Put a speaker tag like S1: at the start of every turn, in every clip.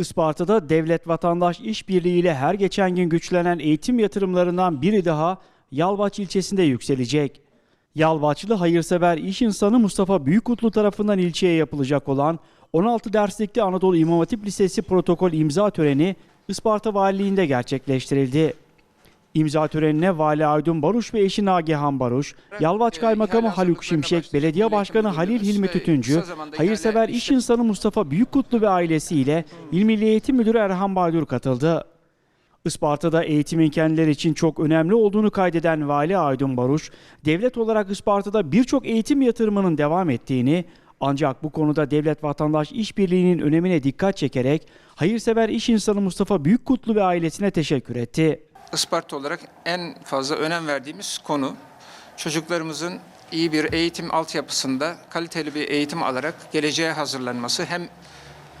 S1: Isparta'da devlet vatandaş işbirliği ile her geçen gün güçlenen eğitim yatırımlarından biri daha Yalvaç ilçesinde yükselecek. Yalvaçlı hayırsever iş insanı Mustafa Büyükutlu tarafından ilçeye yapılacak olan 16 derslikli Anadolu İmam Hatip Lisesi protokol imza töreni Isparta Valiliğinde gerçekleştirildi. İmza törenine Vali Aydın Baruş ve eşi Nagihan Baruş, Yalvaç Kaymakamı Haluk Şimşek, Belediye Başkanı Halil Hilmi Tütüncü, hayırsever iş insanı Mustafa Büyükkutlu ve ailesiyle İl Milli Eğitim Müdürü Erhan Baydur katıldı. Isparta'da eğitimin kendileri için çok önemli olduğunu kaydeden Vali Aydın Baruş, devlet olarak Isparta'da birçok eğitim yatırımının devam ettiğini, ancak bu konuda devlet vatandaş işbirliğinin önemine dikkat çekerek hayırsever iş insanı Mustafa Büyükkutlu ve ailesine teşekkür etti.
S2: Isparta olarak en fazla önem verdiğimiz konu çocuklarımızın iyi bir eğitim altyapısında kaliteli bir eğitim alarak geleceğe hazırlanması hem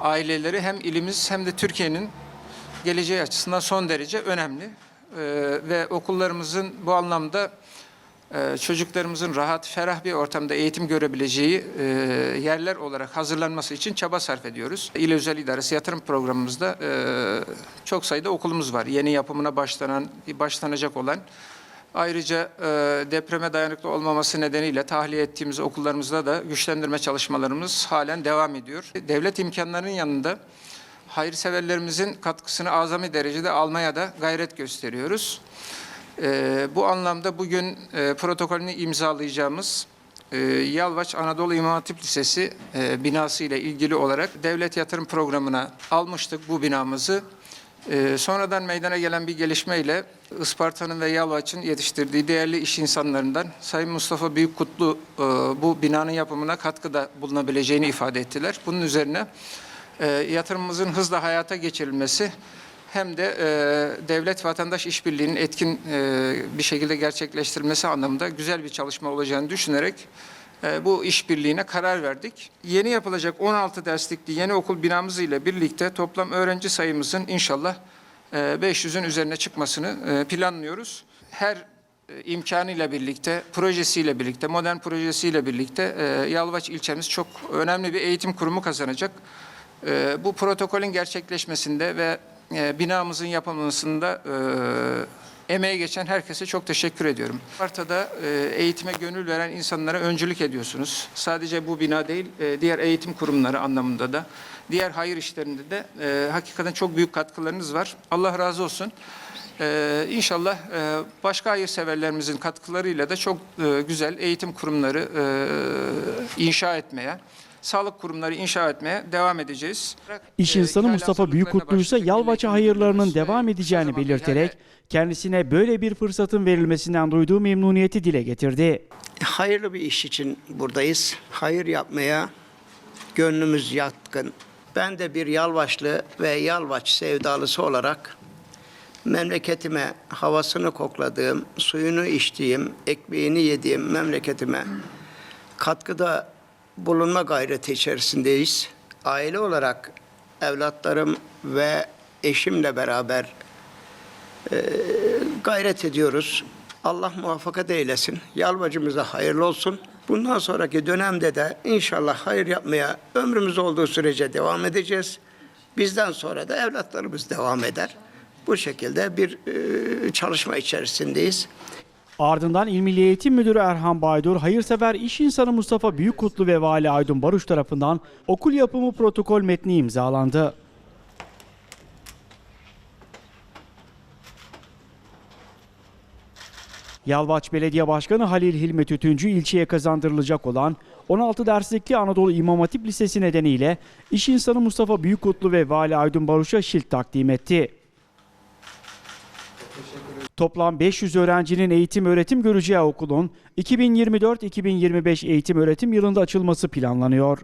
S2: aileleri hem ilimiz hem de Türkiye'nin geleceği açısından son derece önemli. Ee, ve okullarımızın bu anlamda çocuklarımızın rahat, ferah bir ortamda eğitim görebileceği e, yerler olarak hazırlanması için çaba sarf ediyoruz. İl Özel İdaresi yatırım programımızda e, çok sayıda okulumuz var. Yeni yapımına başlanan, başlanacak olan. Ayrıca e, depreme dayanıklı olmaması nedeniyle tahliye ettiğimiz okullarımızda da güçlendirme çalışmalarımız halen devam ediyor. Devlet imkanlarının yanında hayırseverlerimizin katkısını azami derecede almaya da gayret gösteriyoruz. Ee, bu anlamda bugün e, protokolünü imzalayacağımız e, Yalvaç Anadolu İmam Hatip Lisesi e, binası ile ilgili olarak devlet yatırım programına almıştık bu binamızı. E, sonradan meydana gelen bir gelişmeyle Isparta'nın ve Yalvaç'ın yetiştirdiği değerli iş insanlarından Sayın Mustafa Büyükkutlu e, bu binanın yapımına katkıda bulunabileceğini ifade ettiler. Bunun üzerine e, yatırımımızın hızla hayata geçirilmesi hem de e, devlet vatandaş işbirliğinin etkin e, bir şekilde gerçekleştirilmesi anlamında güzel bir çalışma olacağını düşünerek e, bu işbirliğine karar verdik. Yeni yapılacak 16 derslikli yeni okul binamız ile birlikte toplam öğrenci sayımızın inşallah e, 500'ün üzerine çıkmasını e, planlıyoruz. Her e, imkanıyla birlikte, projesiyle birlikte, modern projesiyle birlikte e, Yalvaç ilçemiz çok önemli bir eğitim kurumu kazanacak. E, bu protokolün gerçekleşmesinde ve e, binamızın yapılmasında e, emeği geçen herkese çok teşekkür ediyorum. Sparta'da e, eğitime gönül veren insanlara öncülük ediyorsunuz. Sadece bu bina değil, e, diğer eğitim kurumları anlamında da, diğer hayır işlerinde de e, hakikaten çok büyük katkılarınız var. Allah razı olsun. Ee, inşallah e, başka hayırseverlerimizin katkılarıyla da çok e, güzel eğitim kurumları e, inşa etmeye, sağlık kurumları inşa etmeye devam edeceğiz.
S1: İş
S2: Ee,
S1: insanı Mustafa Büyükkutlu ise. Yalvaç'a hayırlarının devam edeceğini belirterek kendisine böyle bir fırsatın verilmesinden duyduğu memnuniyeti dile getirdi.
S3: Hayırlı bir iş için buradayız. Hayır yapmaya gönlümüz yatkın. Ben de bir Yalvaçlı ve Yalvaç sevdalısı olarak memleketime havasını kokladığım, suyunu içtiğim, ekmeğini yediğim memleketime katkıda bulunma gayreti içerisindeyiz. Aile olarak evlatlarım ve eşimle beraber gayret ediyoruz. Allah muvaffakat eylesin. Yalvacımıza hayırlı olsun. Bundan sonraki dönemde de inşallah hayır yapmaya ömrümüz olduğu sürece devam edeceğiz. Bizden sonra da evlatlarımız devam eder. Bu şekilde bir e, çalışma içerisindeyiz.
S1: Ardından İl Milli Eğitim Müdürü Erhan Baydur, hayırsever iş insanı Mustafa Büyükkutlu ve Vali Aydın Baruş tarafından okul yapımı protokol metni imzalandı. Yalvaç Belediye Başkanı Halil Hilmi Tütüncü ilçeye kazandırılacak olan 16 derslikli Anadolu İmam Hatip Lisesi nedeniyle iş insanı Mustafa Büyükkutlu ve Vali Aydın Baruş'a şilt takdim etti. Toplam 500 öğrencinin eğitim öğretim göreceği okulun 2024-2025 eğitim öğretim yılında açılması planlanıyor.